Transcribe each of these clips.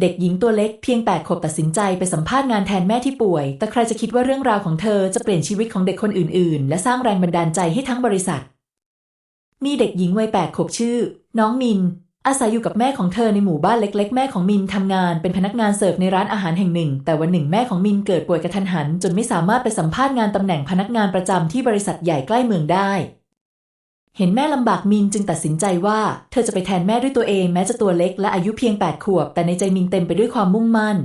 เด็กหญิงตัวเล็กเพียงแปดขวบตัดสินใจไปสัมภาษณ์งานแทนแม่ที่ป่วย แต่ใครจะคิดว่าเรื่องราวของเธอจะเปลี่ยนชีวิตของเด็กคนอื่น ๆ และสร้างแรงบันดาลใจให้ทั้งบริษัท มีเด็กหญิงวัยแปดขวบชื่อ น้องมิน อาศัยอยู่กับแม่ของเธอในหมู่บ้านเล็ก ๆ แม่ของมินทำงานเป็นพนักงานเสิร์ฟในร้านอาหารแห่งหนึ่ง แต่วันหนึ่งแม่ของมินเกิดป่วยกระทันหัน จนไม่สามารถไปสัมภาษณ์งานตำแหน่งพนักงานประจำที่บริษัทใหญ่ใกล้เมืองได้ เห็นแม่ลำบากมินจึงตัดสินใจว่าเธอจะไปแทนแม่ด้วยตัวเองแม้จะตัวเล็กและอายุเพียง 8 ขวบ แต่ในใจมินเต็มไปด้วยความมุ่งมั่น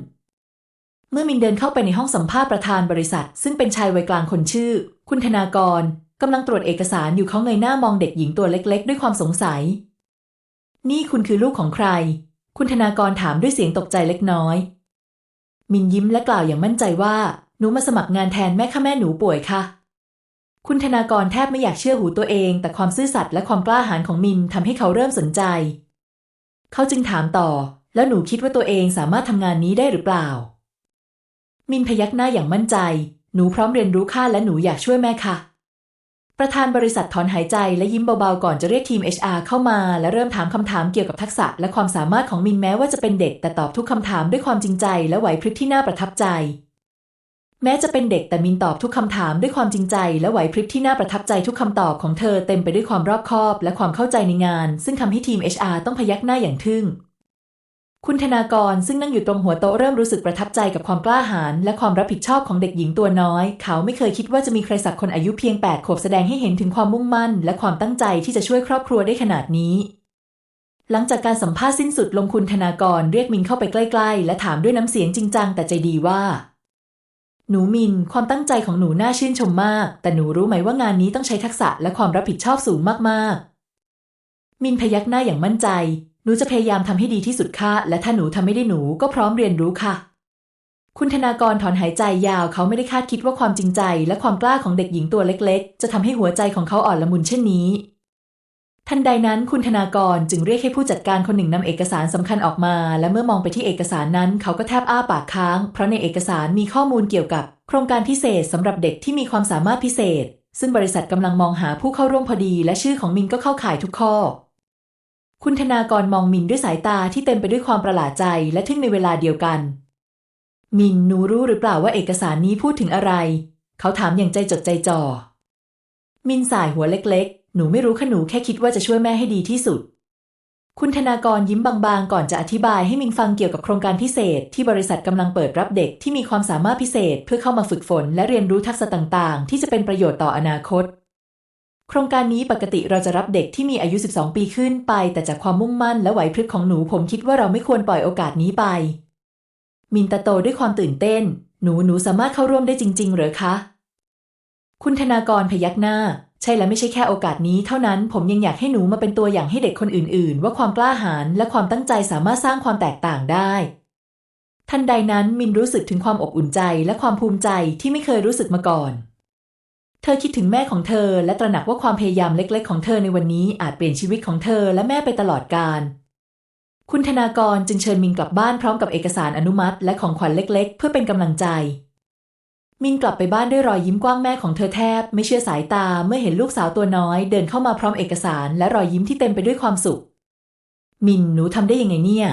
เมื่อมินเดินเข้าไปในห้องสัมภาษณ์ประธานบริษัท ซึ่งเป็นชายวัยกลางคนชื่อ คุณธนากรกำลังตรวจเอกสารอยู่เขาเงยหน้ามองเด็กหญิงตัวเล็ก ๆ ด้วยความสงสัย นี่คุณคือลูกของใคร คุณธนากรถามด้วยเสียงตกใจเล็กน้อย มินยิ้มและกล่าวอย่างมั่นใจว่าหนูมาสมัครงานแทนแม่ข้าแม่หนูป่วยค่ะ คุณธนากรแทบไม่อยากเชื่อหูตัวเอง แต่ความซื่อสัตย์และความกล้าหาญของมินทำให้เขาเริ่มสนใจ เขาจึงถามต่อ แล้วหนูคิดว่าตัวเองสามารถทำงานนี้ได้หรือเปล่า มินพยักหน้าอย่างมั่นใจ หนูพร้อมเรียนรู้ค่าและหนูอยากช่วยแม่ค่ะ ประธานบริษัทถอนหายใจและยิ้มเบาๆก่อนจะเรียกทีม HR เข้ามา และเริ่มถามคำถามเกี่ยวกับทักษะและความสามารถของมินแม้ว่าจะเป็นเด็ก แต่ตอบทุกคำถามด้วยความจริงใจ และไหวพริบที่น่าประทับใจ แม้จะเป็นเด็กแต่มินตอบทุกคำถามด้วยความจริงใจ และไหวพริบที่น่าประทับใจทุกคำตอบของเธอเต็มไปด้วยความรอบคอบ และความเข้าใจในงาน ซึ่งทำให้ทีม HR ต้องพยักหน้าอย่างทึ่ง คุณธนากรซึ่งนั่งอยู่ตรงหัวโต๊ะเริ่มรู้สึกประทับใจกับความกล้าหาญและความรับผิดชอบของเด็กหญิงตัวน้อย เขาไม่เคยคิดว่าจะมีใครสักคนอายุเพียง8ขวบแสดงให้เห็นถึงความมุ่งมั่น และความตั้งใจที่จะช่วยครอบครัวได้ขนาดนี้หลังจากการสัมภาษณ์สิ้นสุดลงคุณธนากรเรียกมินเข้าไปใกล้ ๆ และถามด้วยน้ำเสียงจริงจังแต่ใจดีว่า หนูมิน ความตั้งใจของหนูน่าชื่นชมมาก แต่หนูรู้ไหมว่างานนี้ต้องใช้ทักษะและความรับผิดชอบสูงมากๆ มินพยักหน้าอย่างมั่นใจ หนูจะพยายามทำให้ดีที่สุดค่ะ และถ้าหนูทำไม่ได้หนูก็พร้อมเรียนรู้ค่ะ คุณธนากรถอนหายใจยาวเขาไม่ได้คาดคิดว่าความจริงใจ และความกล้าของเด็กหญิงตัวเล็ก ๆ จะทำให้หัวใจของเขาอ่อนละมุนเช่นนี้ ทันใดนั้นคุณธนากรจึงเรียกให้ผู้จัดการคนหนึ่งนำเอกสารสำคัญออกมา และเมื่อมองไปที่เอกสารนั้น เขาก็แทบอ้าปากค้าง เพราะในเอกสารมีข้อมูลเกี่ยวกับ โครงการพิเศษสำหรับเด็กที่มีความสามารถพิเศษ ซึ่งบริษัทกำลังมองหาผู้เข้าร่วมพอดี และชื่อของมินก็เข้าข่ายทุกข้อ คุณธนากรมองมินด้วยสายตาที่เต็มไปด้วยความประหลาดใจและทึ่งในเวลาเดียวกัน มินหนูรู้หรือเปล่าว่าเอกสารนี้พูดถึงอะไร เขาถามอย่างใจจดใจจ่อมินสายหัวเล็กๆ หนูไม่รู้ค่ะหนูแค่คิดว่าจะช่วยแม่ให้ดีที่สุด คุณธนากรยิ้มบางๆ ก่อนจะอธิบายให้มินฟังเกี่ยวกับโครงการพิเศษ ที่บริษัทกำลังเปิดรับเด็กที่มีความสามารถพิเศษ เพื่อเข้ามาฝึกฝน และเรียนรู้ทักษะต่างๆ ที่จะเป็นประโยชน์ต่ออนาคต โครงการนี้ปกติเราจะรับเด็กที่มีอายุ 12 ปีขึ้นไป แต่จากความมุ่งมั่นและไหวพริบของหนูผมคิดว่าเราไม่ควรปล่อยโอกาสนี้ไป มินตาโตด้วยความตื่นเต้น หนูหนูสามารถเข้าร่วมได้จริงๆหรือคะ คุณธนากรพยักหน้า ใช่และไม่ใช่แค่โอกาสนี้เท่านั้นผมยังอยากให้หนูมาเป็นตัวอย่างให้เด็กคนอื่น ๆ ว่าความกล้าหาญและความตั้งใจสามารถสร้างความแตกต่างได้ ทันใดนั้นมินรู้สึกถึงความอบอุ่นใจและความภูมิใจที่ไม่เคยรู้สึกมาก่อน เธอคิดถึงแม่ของเธอ และตระหนักว่าความพยายามเล็ก ๆ ของเธอในวันนี้อาจเปลี่ยนชีวิตของเธอและแม่ไปตลอดกาลคุณธนากรจึงเชิญมินกลับบ้านพร้อมกับเอกสารอนุมัติ และของขวัญเล็ก ๆ เพื่อเป็นกำลังใจ มินกลับไปบ้านด้วยรอยยิ้มกว้างแม่ของเธอแทบ ไม่เชื่อสายตาเมื่อเห็นลูกสาวตัวน้อย เดินเข้ามาพร้อมเอกสาร และรอยยิ้มที่เต็มไปด้วยความสุข มินหนูทำได้ยังไงเนี่ย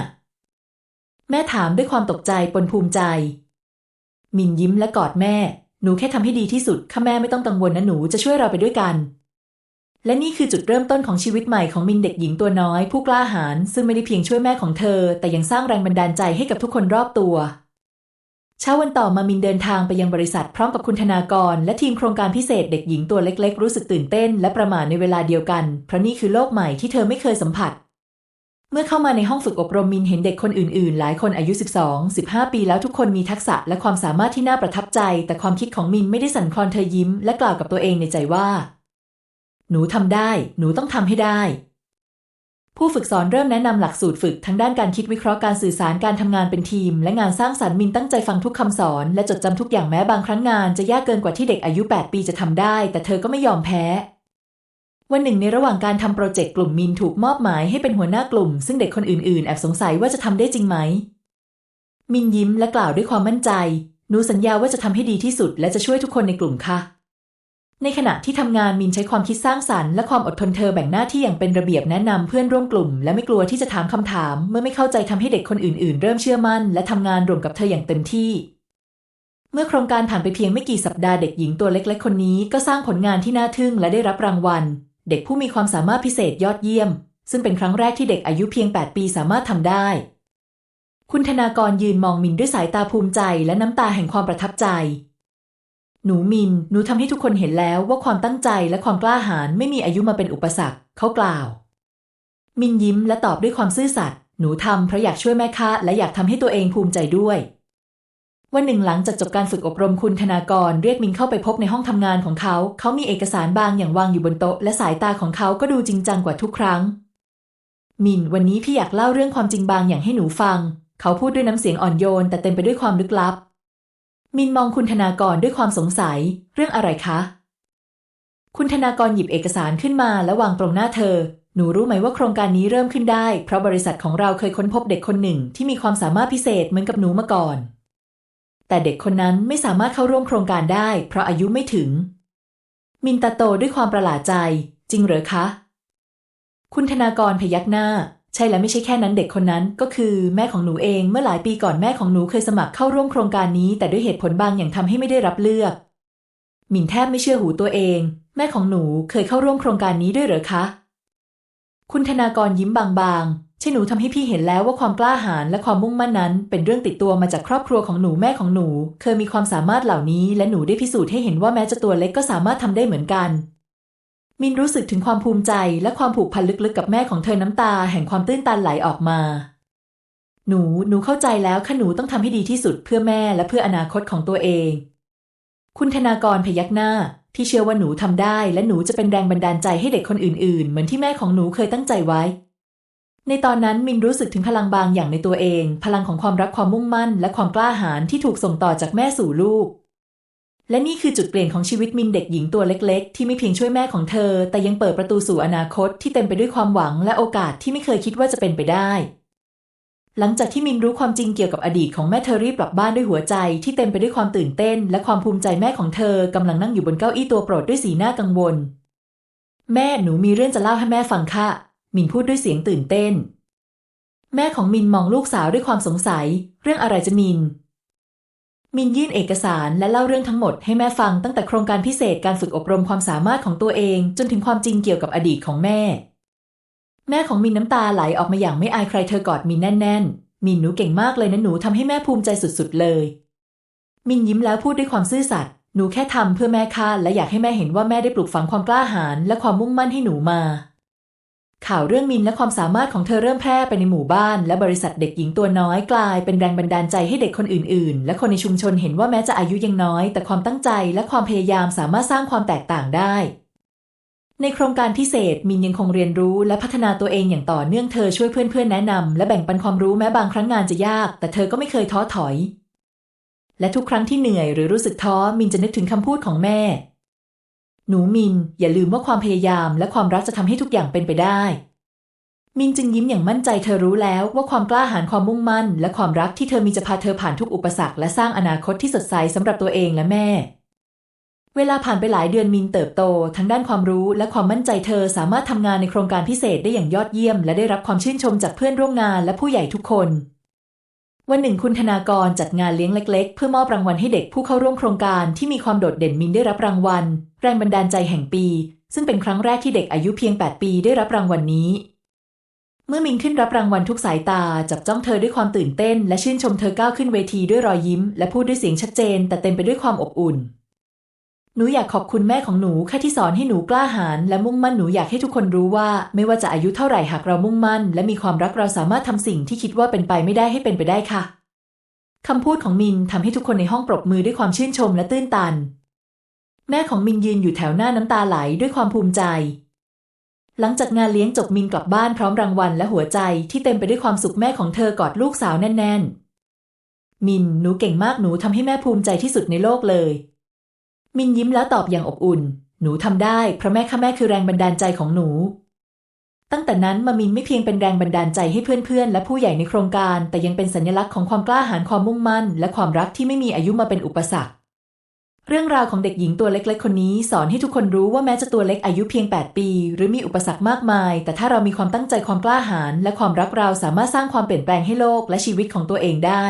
แม่ถามด้วยความตกใจปนภูมิใจ มินยิ้มและกอดแม่ หนูแค่ทำให้ดีที่สุดค่ะแม่ไม่ต้องกังวลนะหนูจะช่วยเราไปด้วยกัน และนี่คือจุดเริ่มต้นของชีวิตใหม่ของมินเด็กหญิงตัวน้อย ผู้กล้าหาญซึ่งไม่ได้เพียงช่วยแม่ของเธอ แต่ยังสร้างแรงบันดาลใจให้กับทุกคนรอบตัว เช้าวันต่อมามินเดินทางไปยังบริษัทพร้อมกับคุณธนากร และทีมโครงการพิเศษเด็กหญิงตัวเล็ก ๆ รู้สึกตื่นเต้น และประหม่าในเวลาเดียวกัน เพราะนี่คือโลกใหม่ที่เธอไม่เคยสัมผัส เมื่อเข้ามาในห้องฝึกอบรมมินเห็นเด็กคนอื่น ๆ หลายคนอายุ 12 15 ปีแล้วทุกคนมีทักษะและความสามารถที่น่าประทับใจ แต่ความคิดของมินไม่ได้สั่นคลอนเธอยิ้ม และกล่าวกับตัวเองในใจว่า หนูทำได้ หนูต้องทำให้ได้ ผู้ฝึกสอนเริ่มแนะนำหลักสูตรฝึกทั้งด้านการคิดวิเคราะห์การสื่อสารการทำงานเป็นทีม และงานสร้างสรรค์มินตั้งใจฟังทุกคำสอน และจดจำทุกอย่างแม้บางครั้งงานจะยากเกินกว่าที่เด็กอายุ 8 ปีจะทำได้ แต่เธอก็ไม่ยอมแพ้ วันหนึ่งในระหว่างการทำโปรเจกต์กลุ่มมินถูกมอบหมายให้เป็นหัวหน้ากลุ่ม ซึ่งเด็กคนอื่นๆ แอบสงสัยว่าจะทำได้จริงไหม มินยิ้มและกล่าวด้วยความมั่นใจหนูสัญญาว่าจะทำให้ดีที่สุด และจะช่วยทุกคนในกลุ่มค่ะ ในขณะที่ทำงานมินใช้ความคิดสร้างสรรค์และความอดทนเธอแบ่งหน้าที่อย่างเป็นระเบียบแนะนำเพื่อนร่วมกลุ่ม และไม่กลัวที่จะถามคำถาม เมื่อไม่เข้าใจทำให้เด็กคนอื่นๆ เริ่มเชื่อมั่น และทำงานร่วมกับเธออย่างเต็มที่ เมื่อโครงการผ่านไปเพียงไม่กี่สัปดาห์เด็กหญิงตัวเล็กๆคนนี้ก็สร้างผลงานที่น่าทึ่งและได้รับรางวัล เด็กผู้มีความสามารถพิเศษยอดเยี่ยม ซึ่งเป็นครั้งแรกที่เด็กอายุเพียง 8 ปีสามารถทำได้ คุณธนากรยืนมองมินด้วยสายตาภูมิใจ และน้ำตาแห่งความประทับใจ หนูมิน หนูทำให้ทุกคนเห็นแล้วว่าความตั้งใจและความกล้าหาญไม่มีอายุมาเป็นอุปสรรค เขากล่าว มินยิ้มและตอบด้วยความซื่อสัตย์ หนูทำเพราะอยากช่วยแม่ค้าและอยากทำให้ตัวเองภูมิใจด้วย วันหนึ่งหลังจากจบการฝึกอบรมคุณธนากรเรียกมินเข้าไปพบในห้องทำงานของเขา เขามีเอกสารบางอย่างวางอยู่บนโต๊ะและสายตาของเขาก็ดูจริงจังกว่าทุกครั้ง มิน วันนี้พี่อยากเล่าเรื่องความจริงบางอย่างให้หนูฟัง เขาพูดด้วยน้ำเสียงอ่อนโยน แต่เต็มไปด้วยความลึกลับ มินมองคุณธนากรด้วยความสงสัยเรื่องอะไรคะ คุณธนากรหยิบเอกสารขึ้นมาและวางตรงหน้าเธอ หนูรู้ไหมว่าโครงการนี้เริ่มขึ้นได้ เพราะบริษัทของเราเคยค้นพบเด็กคนหนึ่งที่มีความสามารถพิเศษเหมือนกับหนูมาก่อน แต่เด็กคนนั้นไม่สามารถเข้าร่วมโครงการได้ เพราะอายุไม่ถึง มินตาโตด้วยความประหลาดใจ จริงเหรอคะ คุณธนากรพยักหน้า ใช่และไม่ใช่แค่นั้นเด็กคนนั้น ก็คือแม่ของหนูเองเมื่อหลายปีก่อนแม่ของหนูเคยสมัครเข้าร่วมโครงการนี้ แต่ด้วยเหตุผลบางอย่างทำให้ไม่ได้รับเลือก หมินแทบไม่เชื่อหูตัวเอง แม่ของหนูเคยเข้าร่วมโครงการนี้ด้วยเหรอคะ คุณธนากรยิ้มบางๆใช่หนูทำให้พี่เห็นแล้วว่าความกล้าหาญและความมุ่งมั่นนั้น เป็นเรื่องติดตัวมาจากครอบครัวของหนูแม่ของหนู เคยมีความสามารถเหล่านี้ และหนูได้พิสูจน์ให้เห็นว่าแม้จะตัวเล็กก็สามารถทำได้เหมือนกัน มินรู้สึกถึงความภูมิใจและความผูกพันลึกๆกับแม่ของเธอน้ำตาแห่งความตื้นตันไหลออกมา หนู หนูเข้าใจแล้วค่ะหนูต้องทำให้ดีที่สุดเพื่อแม่และเพื่ออนาคตของตัวเอง คุณธนากรพยักหน้าพี่เชื่อว่าหนูทำได้ และหนูจะเป็นแรงบันดาลใจให้เด็กคนอื่นๆ เหมือนที่แม่ของหนูเคยตั้งใจไว้ ในตอนนั้นมินรู้สึกถึงพลังบางอย่างในตัวเอง พลังของความรักความมุ่งมั่น และความกล้าหาญที่ถูกส่งต่อจากแม่สู่ลูก และนี่คือจุดเปลี่ยนของชีวิตมินเด็กหญิงตัวเล็ก ๆ ที่ไม่เพียงช่วยแม่ของเธอ แต่ยังเปิดประตูสู่อนาคตที่เต็มไปด้วยความหวังและโอกาสที่ไม่เคยคิดว่าจะเป็นไปได้ หลังจากที่มินรู้ความจริงเกี่ยวกับอดีตของแม่เธอรีบกลับบ้านด้วยหัวใจที่เต็มไปด้วยความตื่นเต้น และความภูมิใจแม่ของเธอกำลังนั่งอยู่บนเก้าอี้ตัวโปรดด้วยสีหน้ากังวล แม่หนูมีเรื่องจะเล่าให้แม่ฟังค่ะ มินพูดด้วยเสียงตื่นเต้น แม่ของมินมองลูกสาวด้วยความสงสัย เรื่องอะไรจะมิน มินยื่นเอกสารและเล่าเรื่องทั้งหมดให้แม่ฟังตั้งแต่โครงการพิเศษการฝึกอบรมความสามารถของตัวเอง จนถึงความจริงเกี่ยวกับอดีตของแม่ แม่ของมินน้ำตาไหลออกมาอย่างไม่อายใครเธอกอดมินแน่นๆ มินหนูเก่งมากเลยนะหนูทำให้แม่ภูมิใจสุดๆเลย มินยิ้มแล้วพูดด้วยความซื่อสัตย์หนูแค่ทำเพื่อแม่ค่ะและอยากให้แม่เห็นว่าแม่ได้ปลูกฝังความกล้าหาญและความมุ่งมั่นให้หนูมา ข่าวเรื่องมินและความสามารถของเธอเริ่มแพร่ไปในหมู่บ้าน และบริษัทเด็กหญิงตัวน้อยกลายเป็นแรงบันดาลใจให้เด็กคนอื่น ๆ และคนในชุมชนเห็นว่าแม้จะอายุยังน้อย แต่ความตั้งใจและความพยายามสามารถสร้างความแตกต่างได้ ในโครงการพิเศษมินยังคงเรียนรู้และพัฒนาตัวเองอย่างต่อเนื่องเธอช่วยเพื่อน ๆ แนะนำและแบ่งปันความรู้แม้บางครั้งงานจะยาก แต่เธอก็ไม่เคยท้อถอย และทุกครั้งที่เหนื่อยหรือรู้สึกท้อมินจะนึกถึงคำพูดของแม่ หนูมินอย่าลืมว่าความพยายามและความรักจะทำให้ทุกอย่างเป็นไปได้ มินจึงยิ้มอย่างมั่นใจเธอรู้แล้วว่าความกล้าหาญความมุ่งมั่น และความรักที่เธอมีจะพาเธอผ่านทุกอุปสรรคและสร้างอนาคตที่สดใสสำหรับตัวเองและแม่ เวลาผ่านไปหลายเดือนมินเติบโตทั้งด้านความรู้และความมั่นใจเธอสามารถทำงานในโครงการพิเศษได้อย่างยอดเยี่ยม และได้รับความชื่นชมจากเพื่อนร่วมงานและผู้ใหญ่ทุกคน วันหนึ่งคุณธนากรจัดงานเลี้ยงเล็ก ๆ เพื่อมอบรางวัลให้เด็กผู้เข้าร่วมโครงการที่มีความโดดเด่นมินได้รับรางวัล แรงบันดาลใจแห่งปี ซึ่งเป็นครั้งแรกที่เด็กอายุเพียง 8 ปีได้รับรางวัลนี้ เมื่อมินขึ้นรับรางวัลทุกสายตาจับจ้องเธอด้วยความตื่นเต้น และชื่นชมเธอก้าวขึ้นเวทีด้วยรอยยิ้ม และพูดด้วยเสียงชัดเจน แต่เต็มไปด้วยความอบอุ่น หนูอยากขอบคุณแม่ของหนูค่ะที่สอนให้หนูกล้าหาญและมุ่งมั่นหนูอยากให้ทุกคนรู้ว่า ไม่ว่าจะอายุเท่าไหร่หากเรามุ่งมั่น และมีความรักเราสามารถทำสิ่งที่คิดว่าเป็นไปไม่ได้ให้เป็นไปได้ค่ะคำพูดของมินทำให้ทุกคนในห้องปรบมือด้วยความชื่นชมและตื้นตัน แม่ของมินยืนอยู่แถวหน้าน้ำตาไหลด้วยความภูมิใจ หลังจากงานเลี้ยงจบมินกลับบ้านพร้อมรางวัลและหัวใจที่เต็มไปด้วยความสุขแม่ของเธอกอดลูกสาวแน่นๆ มินหนูเก่งมากหนูทำให้แม่ภูมิใจที่สุดในโลกเลย มินยิ้มแล้วตอบอย่างอบอุ่น หนูทำได้เพราะแม่ข้าแม่คือแรงบันดาลใจของหนู ตั้งแต่นั้นมามินไม่เพียงเป็นแรงบันดาลใจให้เพื่อนๆ และผู้ใหญ่ในโครงการ แต่ยังเป็นสัญลักษณ์ของความกล้าหาญความมุ่งมั่น และความรักที่ไม่มีอายุมาเป็นอุปสรรคเรื่องราวของเด็กหญิงตัวเล็กๆ คนนี้ สอนให้ทุกคนรู้ว่าแม้จะตัวเล็กอายุเพียง 8 ปี หรือมีอุปสรรคมากมาย แต่ถ้าเรามีความตั้งใจความกล้าหาญและความรักเราสามารถสร้างความเปลี่ยนแปลงให้โลกและชีวิตของตัวเองได้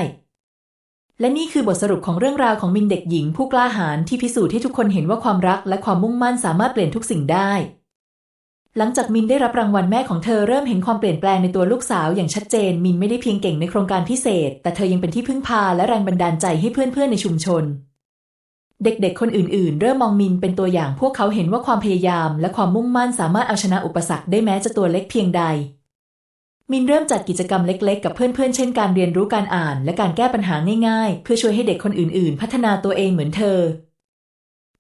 และนี่คือบทสรุปของเรื่องราวของมินเด็กหญิงผู้กล้าหาญที่พิสูจน์ให้ทุกคนเห็นว่าความรักและความมุ่งมั่นสามารถเปลี่ยนทุกสิ่งได้ หลังจากมินได้รับรางวัลแม่ของเธอเริ่มเห็นความเปลี่ยนแปลงในตัวลูกสาวอย่างชัดเจน มินไม่ได้เพียงเก่งในโครงการพิเศษ แต่เธอยังเป็นที่พึ่งพาและแรงบันดาลใจให้เพื่อนๆในชุมชน เด็กๆ คนอื่นๆ เริ่มมองมินเป็นตัวอย่างพวกเขาเห็นว่าความพยายาม และความมุ่งมั่นสามารถเอาชนะอุปสรรคได้แม้จะตัวเล็กเพียงใด มินเริ่มจัดกิจกรรมเล็กๆ กับเพื่อนๆ เช่นการเรียนรู้การอ่านและการแก้ปัญหาง่ายๆ เพื่อช่วยให้เด็กคนอื่นๆ พัฒนาตัวเองเหมือนเธอ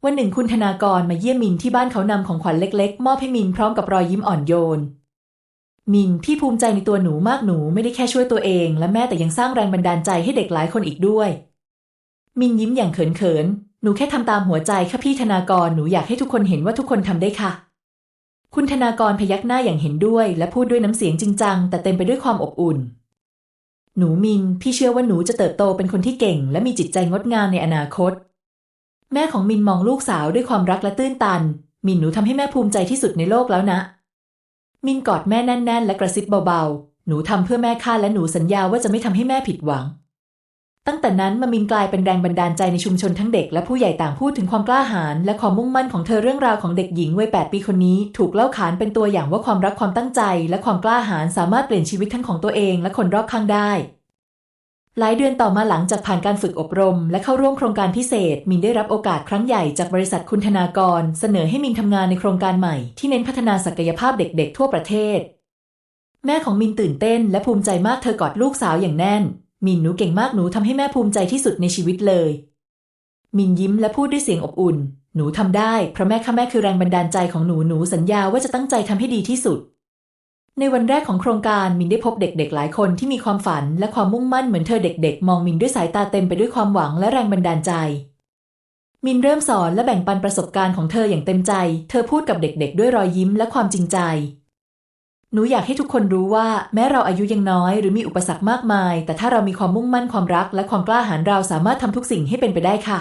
วันหนึ่งคุณธนากรมาเยี่ยมมินที่บ้านเขานำของขวัญเล็กๆ มอบให้มินพร้อมกับรอยยิ้มอ่อนโยน มินที่ภูมิใจในตัวหนูมากหนูไม่ได้แค่ช่วยตัวเอง และแม่แต่ยังสร้างแรงบันดาลใจให้เด็กหลายคนอีกด้วย มินยิ้มอย่างเขินๆหนูแค่ทำตามหัวใจค่ะพี่ธนากรหนูอยากให้ทุกคนเห็นว่าทุกคนทำได้ค่ะ คุณธนากรพยักหน้าอย่างเห็นด้วย และพูดด้วยน้ำเสียงจริงจัง แต่เต็มไปด้วยความอบอุ่น หนูมิน พี่เชื่อว่าหนูจะเติบโตเป็นคนที่เก่ง และมีจิตใจงดงามในอนาคต แม่ของมินมองลูกสาวด้วยความรักและตื้นตัน มินหนูทำให้แม่ภูมิใจที่สุดในโลกแล้วนะ มินกอดแม่แน่น ๆ และกระซิบเบาๆ หนูทำเพื่อแม่ค่าและหนูสัญญาว่าจะไม่ทำให้แม่ผิดหวัง ตั้งแต่นั้นมามินกลายเป็นแรงบันดาลใจในชุมชนทั้งเด็กและผู้ใหญ่ต่างพูดถึงความกล้าหาญและความมุ่งมั่นของเธอเรื่องราวของเด็กหญิงวัย 8 ปีคนนี้ ถูกเล่าขานเป็นตัวอย่างว่าความรักความตั้งใจ และความกล้าหาญสามารถเปลี่ยนชีวิตทั้งของตัวเองและคนรอบข้างได้ หลายเดือนต่อมาหลังจากผ่านการฝึกอบรม และเข้าร่วมโครงการพิเศษ มินได้รับโอกาสครั้งใหญ่จากบริษัทคุณธนากร เสนอให้มินทำงานในโครงการใหม่ ที่เน้นพัฒนาศักยภาพเด็ก ๆ ทั่วประเทศ แม่ของมินตื่นเต้น และภูมิใจมากเธอกอดลูกสาวอย่างแน่น มินหนูเก่งมากหนูทำให้แม่ภูมิใจที่สุดในชีวิตเลย มินยิ้มและพูดด้วยเสียงอบอุ่น หนูทำได้เพราะแม่ค่ะแม่คือแรงบันดาลใจของหนูหนูสัญญาว่าจะตั้งใจทำให้ดีที่สุด ในวันแรกของโครงการมินได้พบเด็กๆ หลายคนที่มีความฝันและความมุ่งมั่นเหมือนเธอเด็ก ๆ มองมินด้วยสายตาเต็มไปด้วยความหวังและแรงบันดาลใจ มินเริ่มสอนและแบ่งปันประสบการณ์ของเธออย่างเต็มใจ เธอพูดกับเด็กๆ ด้วยรอยยิ้มและความจริงใจ หนูอยากให้ทุกคนรู้ว่าแม้เราอายุยังน้อยหรือมีอุปสรรคมากมาย แต่ถ้าเรามีความมุ่งมั่นความรัก และความกล้าหาญเราสามารถทำทุกสิ่งให้เป็นไปได้ค่ะ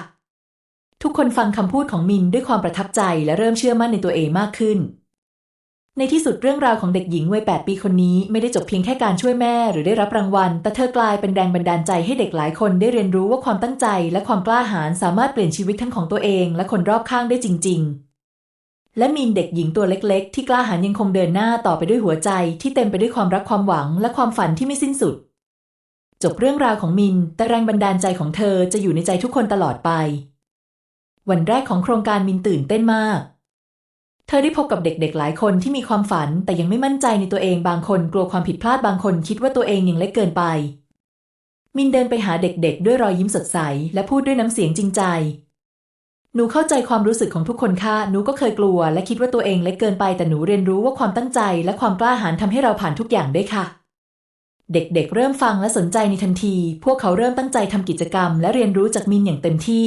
ทุกคนฟังคำพูดของมินด้วยความประทับใจและเริ่มเชื่อมั่นในตัวเองมากขึ้น ในที่สุดเรื่องราวของเด็กหญิงวัย8ปีคนนี้ไม่ได้จบเพียงแค่การช่วยแม่หรือได้รับรางวัล แต่เธอกลายเป็นแรงบันดาลใจให้เด็กหลายคนได้เรียนรู้ว่าความตั้งใจ และความกล้าหาญสามารถเปลี่ยนชีวิตทั้งของตัวเอง และคนรอบข้างได้จริง ๆ และมีนเด็กหญิงตัวเล็กๆ ที่กล้าหาญยังคงเดินหน้าต่อไปด้วยหัวใจที่เต็มไปด้วยความรักความหวังและความฝันที่ไม่สิ้นสุด จบเรื่องราวของมิน แต่แรงบันดาลใจของเธอจะอยู่ในใจทุกคนตลอดไป วันแรกของโครงการมินตื่นเต้นมาก เธอได้พบกับเด็กๆ หลายคนที่มีความฝันแต่ยังไม่มั่นใจในตัวเองบางคนกลัวความผิดพลาดบางคนคิดว่าตัวเองยังเล็กเกินไป มินเดินไปหาเด็กๆ ด้วยรอยยิ้มสดใส และพูดด้วยน้ำเสียงจริงใจ หนูเข้าใจความรู้สึกของทุกคนค่ะ หนูก็เคยกลัว และคิดว่าตัวเองเล็กเกินไป แต่หนูเรียนรู้ว่าความตั้งใจ และความกล้าหาญทำให้เราผ่านทุกอย่างได้ค่ะ เด็กๆเริ่มฟังและสนใจในทันที พวกเขาเริ่มตั้งใจทำกิจกรรม และเรียนรู้จากมินอย่างเต็มที่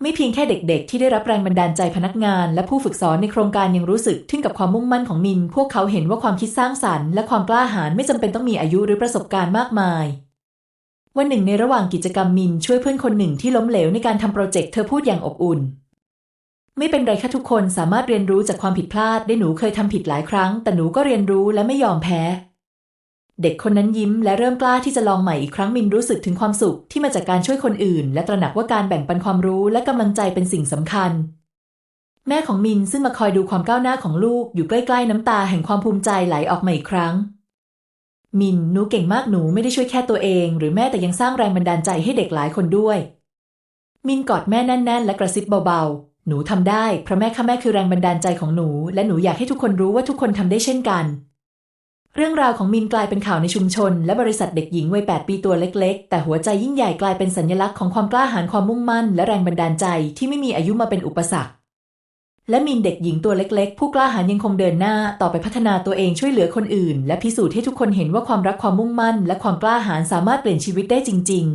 ไม่เพียงแค่เด็กๆ ที่ได้รับแรงบันดาลใจพนักงาน และผู้ฝึกสอนในโครงการยังรู้สึกทึ่งกับความมุ่งมั่นของมิน พวกเขาเห็นว่าความคิดสร้างสรรค์ และความกล้าหาญไม่จำเป็นต้องมีอายุหรือประสบการณ์มากมาย วันหนึ่งในระหว่างกิจกรรมมินช่วยเพื่อนคนหนึ่งที่ล้มเหลวในการทำโปรเจกต์เธอพูดอย่างอบอุ่น ไม่เป็นไรค่ะทุกคนสามารถเรียนรู้จากความผิดพลาดได้หนูเคยทำผิดหลายครั้ง แต่หนูก็เรียนรู้และไม่ยอมแพ้ เด็กคนนั้นยิ้มและเริ่มกล้าที่จะลองใหม่อีกครั้งมินรู้สึกถึงความสุขที่มาจากการช่วยคนอื่น และตระหนักว่าการแบ่งปันความรู้และกำลังใจเป็นสิ่งสำคัญแม่ของมินซึ่งมาคอยดูความก้าวหน้าของลูกอยู่ใกล้ๆน้ำตาแห่งความภูมิใจไหลออกมาอีกครั้ง มินหนูเก่งมากหนูไม่ได้ช่วยแค่ตัวเอง หรือแม่แต่ยังสร้างแรงบันดาลใจให้เด็กหลายคนด้วย มินกอดแม่แน่น ๆ และกระซิบเบาๆ หนูทำได้เพราะแม่ค่ะแม่คือแรงบันดาลใจของหนู และหนูอยากให้ทุกคนรู้ว่าทุกคนทำได้เช่นกัน เรื่องราวของมินกลายเป็นข่าวในชุมชน และบริษัทเด็กหญิงวัย 8 ปีตัวเล็ก ๆ แต่หัวใจยิ่งใหญ่กลายเป็นสัญลักษณ์ของความกล้าหาญความมุ่งมั่น และแรงบันดาลใจที่ไม่มีอายุมาเป็นอุปสรรค และมินเด็กหญิงตัวเล็กๆ ผู้กล้าหาญยังคงเดินหน้าต่อไปพัฒนาตัวเองช่วยเหลือคนอื่น และพิสูจน์ให้ทุกคนเห็นว่าความรักความมุ่งมั่น และความกล้าหาญสามารถเปลี่ยนชีวิตได้จริง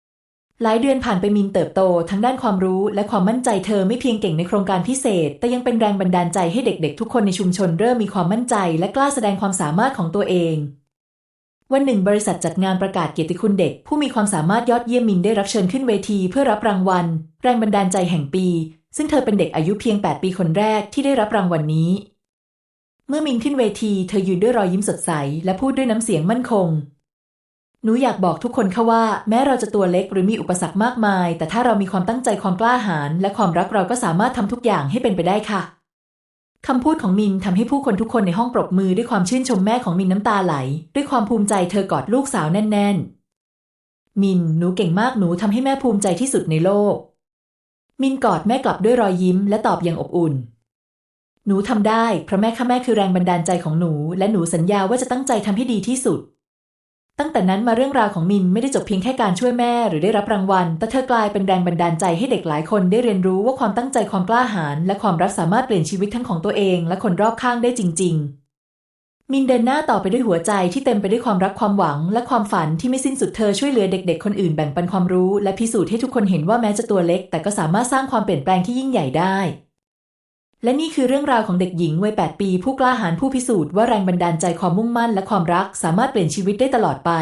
ๆ หลายเดือนผ่านไปมินเติบโตทั้งด้านความรู้และความมั่นใจเธอไม่เพียงเก่งในโครงการพิเศษ แต่ยังเป็นแรงบันดาลใจให้เด็กๆ ทุกคนในชุมชนเริ่มมีความมั่นใจ และกล้าแสดงความสามารถของตัวเองวันหนึ่งบริษัทจัดงานประกาศเกียรติคุณเด็ก ผู้มีความสามารถยอดเยี่ยมมินได้รับเชิญขึ้นเวทีเพื่อรับรางวัล แรงบันดาลใจแห่งปี ซึ่งเธอเป็นเด็กอายุเพียง 8 ปีคนแรกที่ได้รับรางวัลนนี้ เมื่อมินขึ้นเวทีเธอยืนด้วยรอยยิ้มสดใส และพูดด้วยน้ำเสียงมั่นคง หนูอยากบอกทุกคนค่ะว่า แม้เราจะตัวเล็กหรือมีอุปสรรคมากมาย แต่ถ้าเรามีความตั้งใจความกล้าหาญและความรักเราก็สามารถทำทุกอย่างให้เป็นไปได้ค่ะคำพูดของมินทำให้ผู้คนทุกคนในห้องปรบมือด้วยความชื่นชมแม่ของมินน้ำตาไหล ด้วยความภูมิใจเธอกอดลูกสาวแน่น ๆ มินหนูเก่งมากหนูทำให้แม่ภูมิใจที่สุดในโลก มินกอดแม่กลับด้วยรอยยิ้มและตอบอย่างอบอุ่น หนูทำได้ เพราะแม่ข้าแม่คือแรงบันดาลใจของหนู และหนูสัญญาว่าจะตั้งใจทำให้ดีที่สุด ตั้งแต่นั้นมาเรื่องราวของมินไม่ได้จบเพียงแค่การช่วยแม่หรือได้รับรางวัล แต่เธอกลายเป็นแรงบันดาลใจให้เด็กหลายคนได้เรียนรู้ว่าความตั้งใจความกล้าหาญและความรักสามารถเปลี่ยนชีวิตทั้งของตัวเอง และคนรอบข้างได้จริง ๆ มินเดินหน้าต่อไปด้วยหัวใจที่เต็มไปด้วยความรักความหวัง และความฝันที่ไม่สิ้นสุดเธอช่วยเหลือเด็ก ๆ คนอื่นแบ่งปันความรู้ และพิสูจน์ให้ทุกคนเห็นว่าแม้จะตัวเล็ก แต่ก็สามารถสร้างความเปลี่ยนแปลงที่ยิ่งใหญ่ได้ และนี่คือเรื่องราวของเด็กหญิงวัย 8 ปี ผู้กล้าหาญผู้พิสูจน์ว่าแรงบันดาลใจความมุ่งมั่นและความรักสามารถเปลี่ยนชีวิตได้ตลอดไป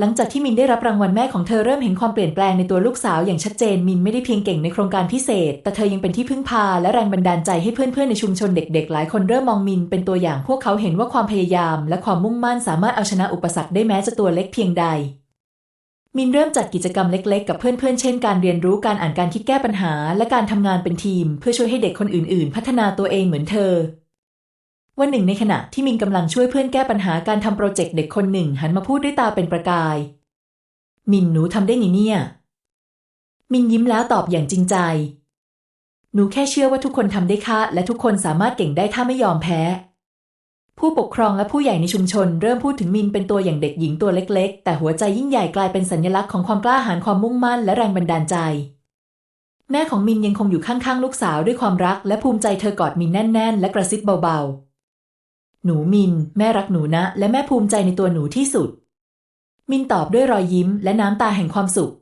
หลังจากที่มินได้รับรางวัลแม่ของเธอเริ่มเห็นความเปลี่ยนแปลงในตัวลูกสาวอย่างชัดเจนมินไม่ได้เพียงเก่งในโครงการพิเศษ แต่เธอยังเป็นที่พึ่งพาและแรงบันดาลใจให้เพื่อนๆในชุมชนเด็กๆ หลายคนเริ่มมองมินเป็นตัวอย่างพวกเขาเห็นว่าความพยายาม และความมุ่งมั่นสามารถเอาชนะอุปสรรคได้แม้จะตัวเล็กเพียงใด มินเริ่มจัดกิจกรรมเล็กๆ กับเพื่อนๆ เช่น การเรียนรู้การอ่านการคิดแก้ปัญหา และการทำงานเป็นทีม เพื่อช่วยให้เด็กคนอื่นๆ พัฒนาตัวเองเหมือนเธอ วันหนึ่งในขณะที่มินกำลังช่วยเพื่อนแก้ปัญหาการทำโปรเจกต์เด็กคนหนึ่งหันมาพูดด้วยตาเป็นประกาย มินหนูทำได้นี่เนี่ย มินยิ้มแล้วตอบอย่างจริงใจ หนูแค่เชื่อว่าทุกคนทำได้ค่ะและทุกคนสามารถเก่งได้ถ้าไม่ยอมแพ้ ผู้ปกครองและผู้ใหญ่ในชุมชน เริ่มพูดถึงมินเป็นตัวอย่างเด็กหญิงตัวเล็ก ๆ แต่หัวใจยิ่งใหญ่กลายเป็นสัญลักษณ์ของความกล้าหาญความมุ่งมั่นและแรงบันดาลใจแม่ของมินยังคงอยู่ข้างๆ ลูกสาวด้วยความรัก และภูมิใจเธอกอดมินแน่น ๆ และกระซิบเบาๆ หนูมิน แม่รักหนูนะ และแม่ภูมิใจในตัวหนูที่สุด มินตอบด้วยรอยยิ้มและน้ำตาแห่งความสุข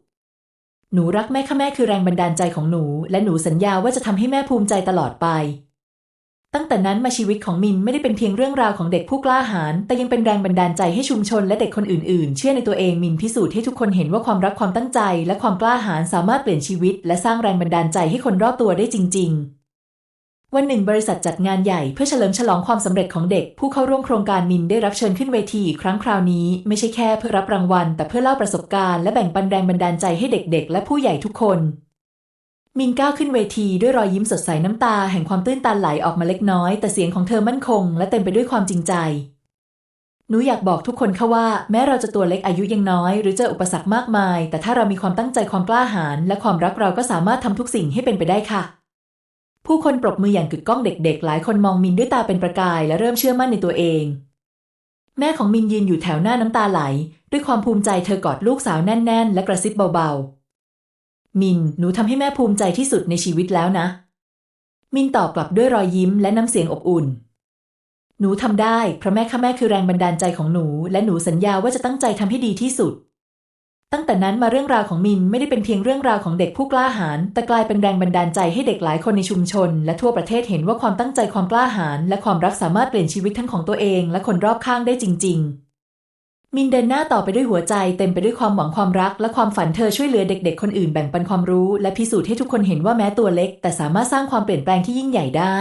หนูรักแม่ค่ะแม่คือแรงบันดาลใจของหนู และหนูสัญญาว่าจะทำให้แม่ภูมิใจตลอดไป ตั้งแต่นั้นมาชีวิตของมินไม่ได้เป็นเพียงเรื่องราวของเด็กผู้กล้าหาญแต่ยังเป็นแรงบันดาลใจให้ชุมชนและเด็กคนอื่นๆ เชื่อในตัวเองมินพิสูจน์ให้ทุกคนเห็นว่าความรักความตั้งใจ และความกล้าหาญสามารถเปลี่ยนชีวิต และสร้างแรงบันดาลใจให้คนรอบตัวได้จริง ๆ วันหนึ่งบริษัทจัดงานใหญ่เพื่อเฉลิมฉลองความสำเร็จของเด็ก ผู้เข้าร่วมโครงการมินได้รับเชิญขึ้นเวทีอีกครั้งคราวนี้ ไม่ใช่แค่เพื่อรับรางวัล แต่เพื่อเล่าประสบการณ์และแบ่งปันแรงบันดาลใจให้เด็กๆ และผู้ใหญ่ทุกคน มินก้าวขึ้นเวทีด้วยรอยยิ้มสดใสน้ำตาแห่งความตื้นตันไหลออกมาเล็กน้อย แต่เสียงของเธอมั่นคง และเต็มไปด้วยความจริงใจหนูอยากบอกทุกคนค่ะว่า แม้เราจะตัวเล็กอายุยังน้อย หรือเจออุปสรรคมากมาย แต่ถ้าเรามีความตั้งใจความกล้าหาญและความรักเราก็สามารถทำทุกสิ่งให้เป็นไปได้ค่ะ ผู้คนปรบมืออย่างกึกก้องเด็กๆ หลายคนมองมินด้วยตาเป็นประกายและเริ่มเชื่อมั่นในตัวเอง แม่ของมินยืนอยู่แถวหน้าน้ำตาไหล ด้วยความภูมิใจเธอกอดลูกสาวแน่น ๆ และกระซิบเบาๆ มินหนูทำให้แม่ภูมิใจที่สุดในชีวิตแล้วนะ มินตอบกลับด้วยรอยยิ้มและน้ำเสียงอบอุ่น หนูทำได้เพราะแม่ข้าแม่คือแรงบันดาลใจของหนู และหนูสัญญาว่าจะตั้งใจทำให้ดีที่สุด ตั้งแต่นั้นมาเรื่องราวของมินไม่ได้เป็นเพียงเรื่องราวของเด็กผู้กล้าหาญแต่กลายเป็นแรงบันดาลใจให้เด็กหลายคนในชุมชน และทั่วประเทศเห็นว่าความตั้งใจความกล้าหาญและความรักสามารถเปลี่ยนชีวิตทั้งของตัวเองและคนรอบข้างได้จริง ๆ มินเดินหน้าต่อไปด้วยหัวใจเต็มไปด้วยความหวังความรัก และความฝันเธอช่วยเหลือเด็ก ๆ คนอื่นแบ่งปันความรู้ และพิสูจน์ให้ทุกคนเห็นว่าแม้ตัวเล็ก แต่สามารถสร้างความเปลี่ยนแปลงที่ยิ่งใหญ่ได้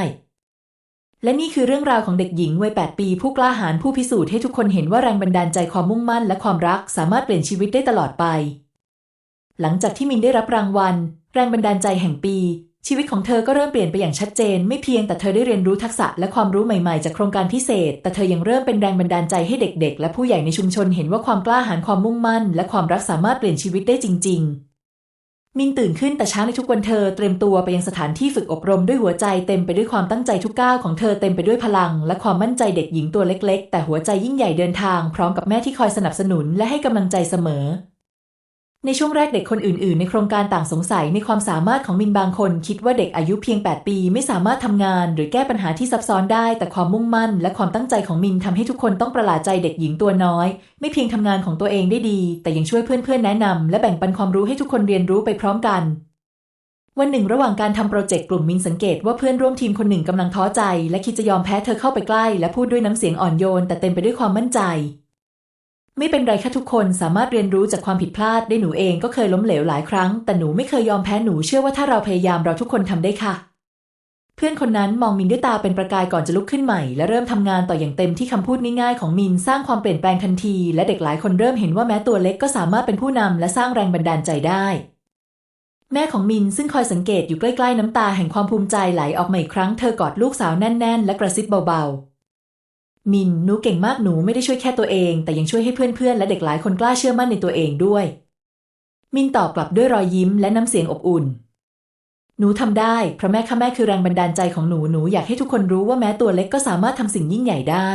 และนี่คือเรื่องราวของเด็กหญิงวัย 8 ปี ผู้กล้าหาญผู้พิสูจน์ให้ทุกคนเห็นว่าแรงบันดาลใจความมุ่งมั่นและความรักสามารถเปลี่ยนชีวิตได้ตลอดไป หลังจากที่มินได้รับรางวัล แรงบันดาลใจแห่งปี ชีวิตของเธอก็เริ่มเปลี่ยนไปอย่างชัดเจน ไม่เพียงแต่เธอได้เรียนรู้ทักษะและความรู้ใหม่ๆ จากโครงการพิเศษ แต่เธอยังเริ่มเป็นแรงบันดาลใจให้เด็กๆ และผู้ใหญ่ในชุมชนเห็นว่าความกล้าหาญความมุ่งมั่น และความรักสามารถเปลี่ยนชีวิตได้จริง ๆ มินตื่นขึ้นแต่เช้าในทุกวันเธอเตรียมตัวไปยังสถานที่ฝึกอบรมด้วยหัวใจเต็มไปด้วยความตั้งใจทุกก้าวของเธอเต็มไปด้วยพลัง และความมั่นใจเด็กหญิงตัวเล็ก ๆ แต่หัวใจยิ่งใหญ่เดินทางพร้อมกับแม่ที่คอยสนับสนุนและให้กำลังใจเสมอ ในช่วงแรกเด็กคนอื่น ๆ ในโครงการต่างสงสัยในความสามารถของมินบางคน คิดว่าเด็กอายุเพียง 8 ปี ไม่สามารถทำงาน หรือแก้ปัญหาที่ซับซ้อนได้ แต่ความมุ่งมั่น และความตั้งใจของมินทำให้ทุกคนต้องประหลาดใจเด็กหญิงตัวน้อย ไม่เพียงทำงานของตัวเองได้ดี แต่ยังช่วยเพื่อน ๆ แนะนำและแบ่งปันความรู้ให้ทุกคนเรียนรู้ไปพร้อมกันวันหนึ่งระหว่างการทำโปรเจกต์กลุ่มมินสังเกตว่าเพื่อนร่วมทีมคนหนึ่งกำลังท้อใจ และคิดจะยอมแพ้เธอเข้าไปใกล้ และพูดด้วยน้ำเสียงอ่อนโยน แต่เต็มไปด้วยความมั่นใจ ไม่เป็นไรค่ะทุกคนสามารถเรียนรู้จากความผิดพลาดได้หนูเองก็เคยล้มเหลวหลายครั้ง แต่หนูไม่เคยยอมแพ้หนูเชื่อว่าถ้าเราพยายามเราทุกคนทำได้ค่ะ เพื่อนคนนั้นมองมินด้วยตาเป็นประกายก่อนจะลุกขึ้นใหม่ และเริ่มทำงานต่ออย่างเต็มที่คำพูดง่ายๆของมินสร้างความเปลี่ยนแปลงทันที และเด็กหลายคนเริ่มเห็นว่าแม้ตัวเล็กก็สามารถเป็นผู้นำและสร้างแรงบันดาลใจได้ แม่ของมินซึ่งคอยสังเกตอยู่ใกล้ๆน้ำตาแห่งความภูมิใจไหลออกมาอีกครั้งเธอกอดลูกสาวแน่นๆ และกระซิบเบาๆ มินหนูเก่งมากหนูไม่ได้ช่วยแค่ตัวเอง แต่ยังช่วยให้เพื่อนๆ และเด็กหลายคนกล้าเชื่อมั่นในตัวเองด้วย มินตอบกลับด้วยรอยยิ้มและน้ำเสียงอบอุ่น หนูทำได้เพราะแม่ข้าแม่คือแรงบันดาลใจของหนูหนูอยากให้ทุกคนรู้ว่าแม้ตัวเล็กก็สามารถทำสิ่งยิ่งใหญ่ได้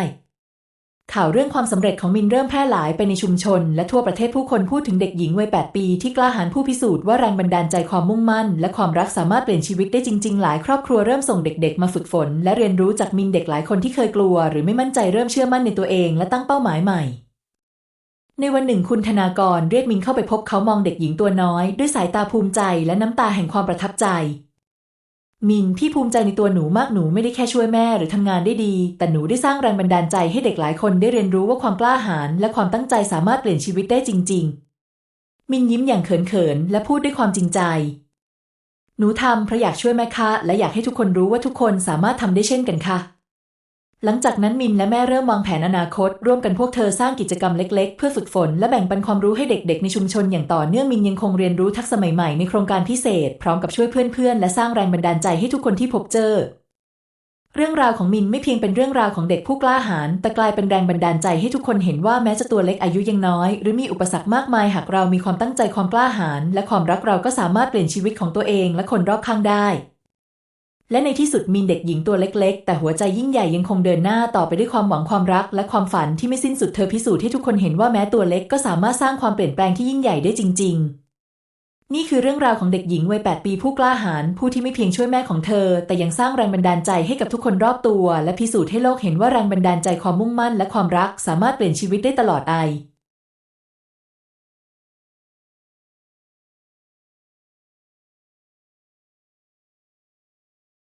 ข่าวเรื่องความสำเร็จของมินเริ่มแพร่หลายไปในชุมชน และทั่วประเทศผู้คนพูดถึงเด็กหญิงวัย 8 ปีที่กล้าหาญผู้พิสูจน์ว่าแรงบันดาลใจความมุ่งมั่น และความรักสามารถเปลี่ยนชีวิตได้จริง ๆ หลายครอบครัวเริ่มส่งเด็กๆ มาฝึกฝน และเรียนรู้จากมินเด็กหลายคนที่เคยกลัว หรือไม่มั่นใจเริ่มเชื่อมั่นในตัวเอง และตั้งเป้าหมายใหม่ ในวันหนึ่งคุณธนากรเรียกมินเข้าไปพบเขามองเด็กหญิงตัวน้อย ด้วยสายตาภูมิใจ และน้ำตาแห่งความประทับใจ มินพี่ภูมิใจในตัวหนูมากหนูไม่ได้แค่ช่วยแม่หรือทำงานได้ดี แต่หนูได้สร้างแรงบันดาลใจให้เด็กหลายคนได้เรียนรู้ว่าความกล้าหาญและความตั้งใจสามารถเปลี่ยนชีวิตได้จริง ๆ มินยิ้มอย่างเขินๆและพูดด้วยความจริงใจ หนูทำเพราะอยากช่วยแม่คะและอยากให้ทุกคนรู้ว่าทุกคนสามารถทำได้เช่นกันค่ะ หลังจากนั้นมินและแม่เริ่มวางแผนอนาคต ร่วมกันพวกเธอสร้างกิจกรรมเล็กๆ เพื่อฝึกฝนและแบ่งปันความรู้ให้เด็กๆ ในชุมชนอย่างต่อเนื่องมินยังคงเรียนรู้ทักษะใหม่ๆในโครงการพิเศษ พร้อมกับช่วยเพื่อนๆ และสร้างแรงบันดาลใจให้ทุกคนที่พบเจอ เรื่องราวของมินไม่เพียงเป็นเรื่องราวของเด็กผู้กล้าหาญแต่กลายเป็นแรงบันดาลใจให้ทุกคนเห็นว่าแม้จะตัวเล็กอายุยังน้อย หรือมีอุปสรรคมากมายหากเรามีความตั้งใจความกล้าหาญและความรักเราก็สามารถเปลี่ยนชีวิตของตัวเองและคนรอบข้างได้ และในที่สุดมินเด็กหญิงตัวเล็กๆ แต่หัวใจยิ่งใหญ่ยังคงเดินหน้าต่อไปด้วยความหวังความรัก และความฝันที่ไม่สิ้นสุดเธอพิสูจน์ให้ทุกคนเห็นว่าแม้ตัวเล็กก็สามารถสร้างความเปลี่ยนแปลงที่ยิ่งใหญ่ได้จริง ๆ นี่คือเรื่องราวของเด็กหญิงวัย 8 ปีผู้กล้าหาญผู้ที่ไม่เพียงช่วยแม่ของเธอ แต่ยังสร้างแรงบันดาลใจให้กับทุกคนรอบตัว และพิสูจน์ให้โลกเห็นว่าแรงบันดาลใจความมุ่งมั่น และความรักสามารถเปลี่ยนชีวิตได้ตลอดไป